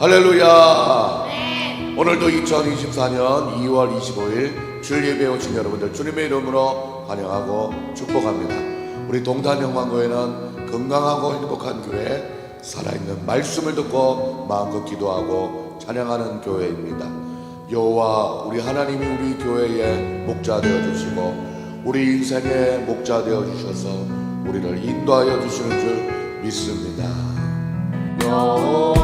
할렐루야. 오늘도 2024년 2월 25일 주일 예배 오신 여러분들 주님의 이름으로 환영하고 축복합니다. 우리 동탄 영광교회는 건강하고 행복한 교회, 살아있는 말씀을 듣고 마음껏 기도하고 찬양하는 교회입니다. 여호와 우리 하나님이 우리 교회의 목자 되어 주시고 우리 인생의 목자 되어 주셔서 우리를 인도하여 주시는 줄 믿습니다. 여호와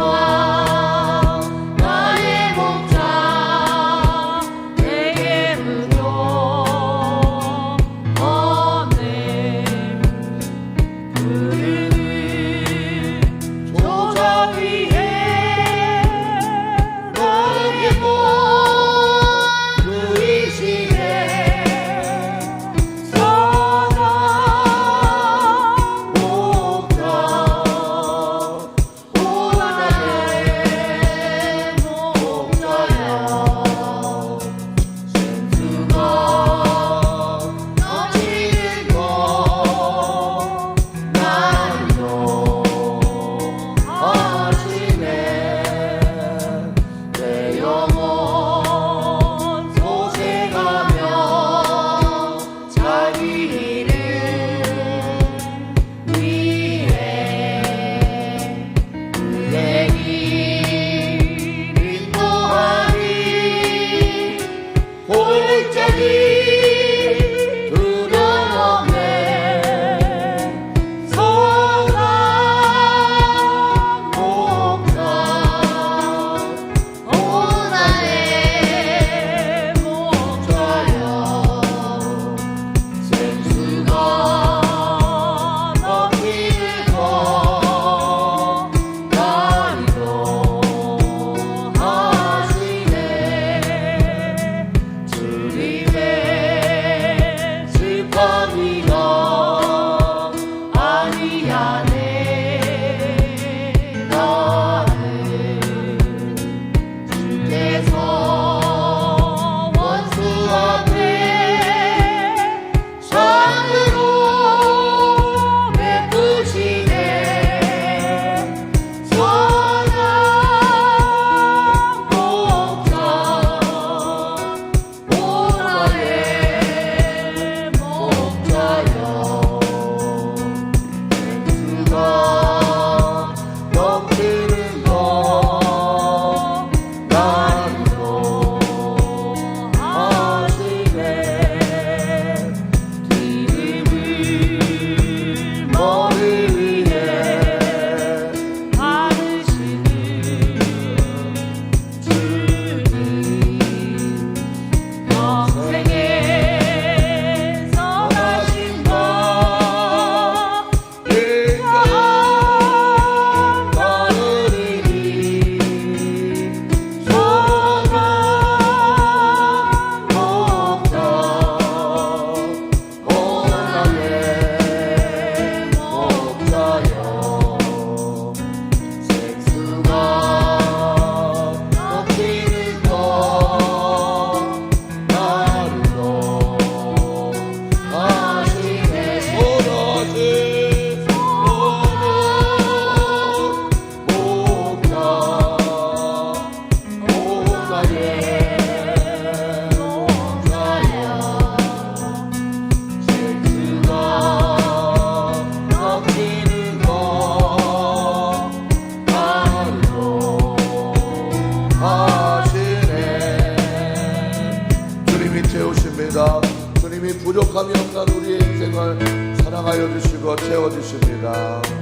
주시고 채워주십니다.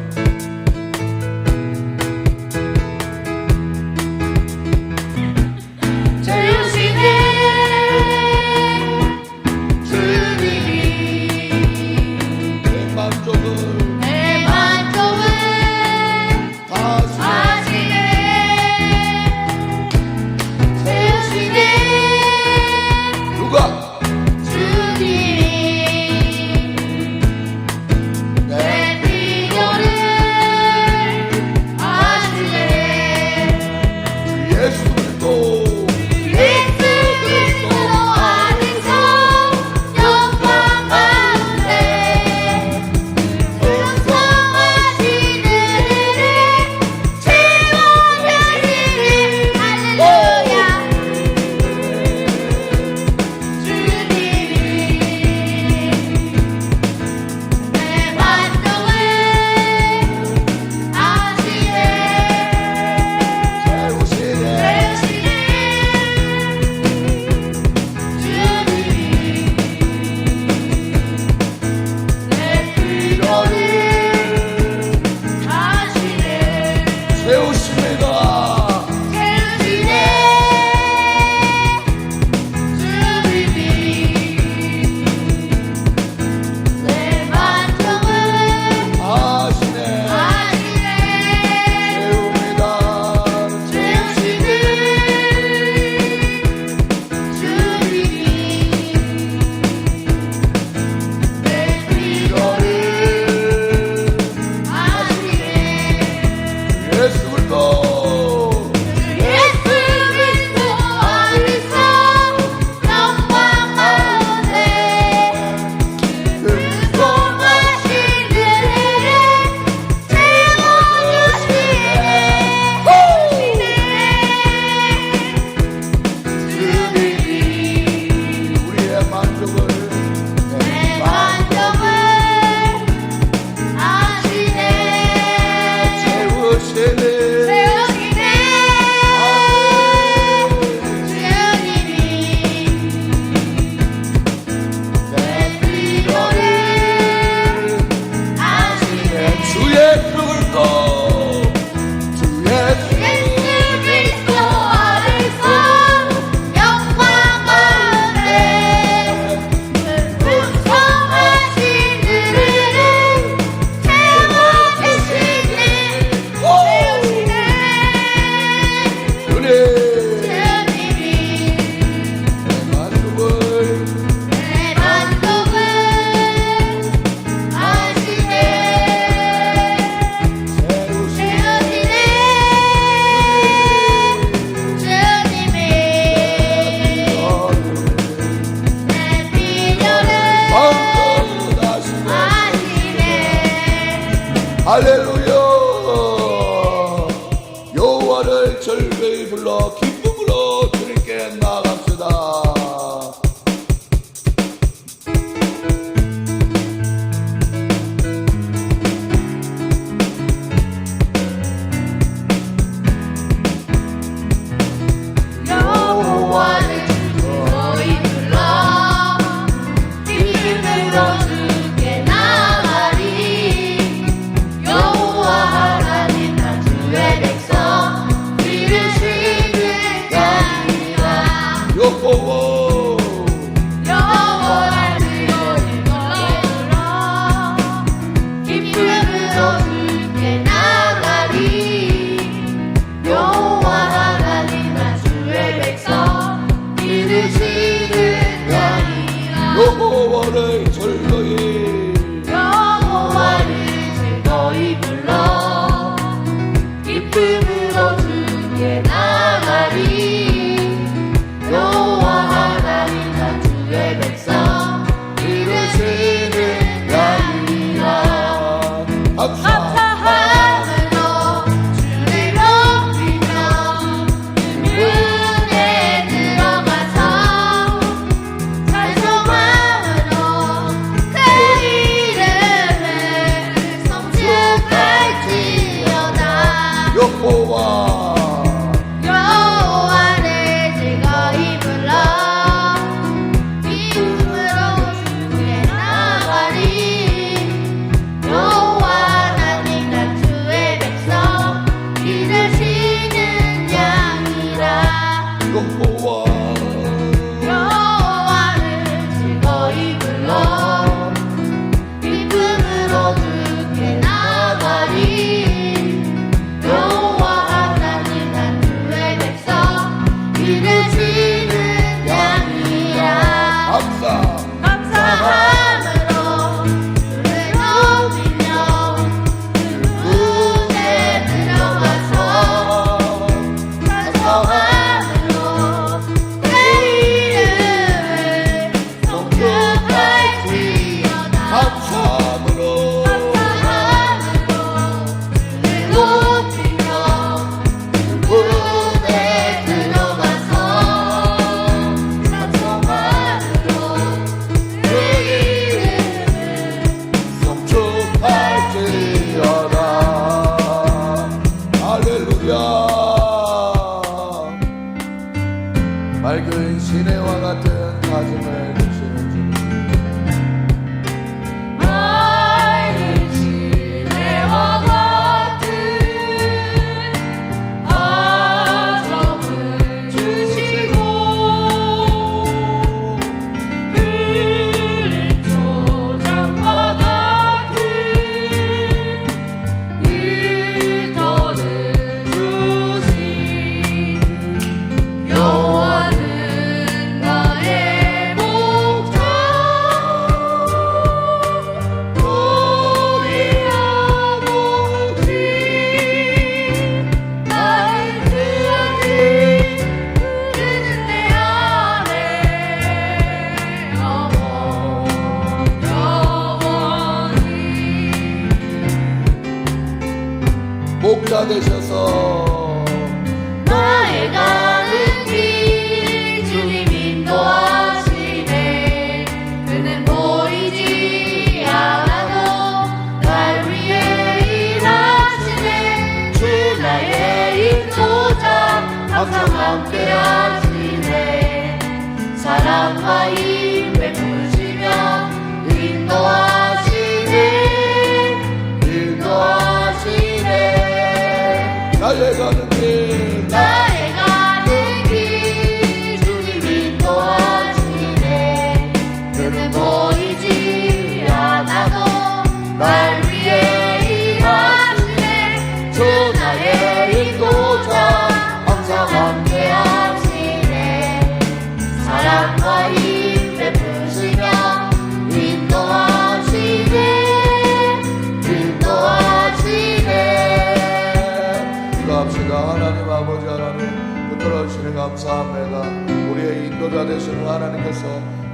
되시는 하나님께서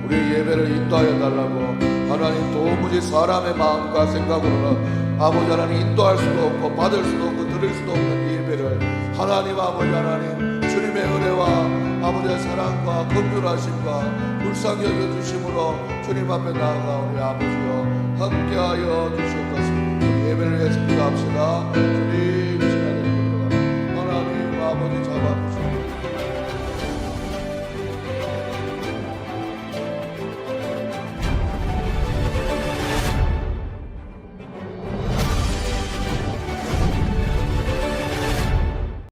우리의 예배를 인도하여 달라고 하나님 도무지 사람의 마음과 생각으로는 아버지 하나님 인도할 수도 없고 받을 수도 없고 들을 수도 없는 이 예배를 하나님 아버지 하나님 주님의 은혜와 아버지의 사랑과 긍휼하심과 불쌍히 여겨주심으로 주님 앞에 나아가 우리 아버지여 함께하여 주시옵소서. 우리 예배를 위해서 기도합시다. 주님 시간을 부르러 하나님 아버지 잡아주시고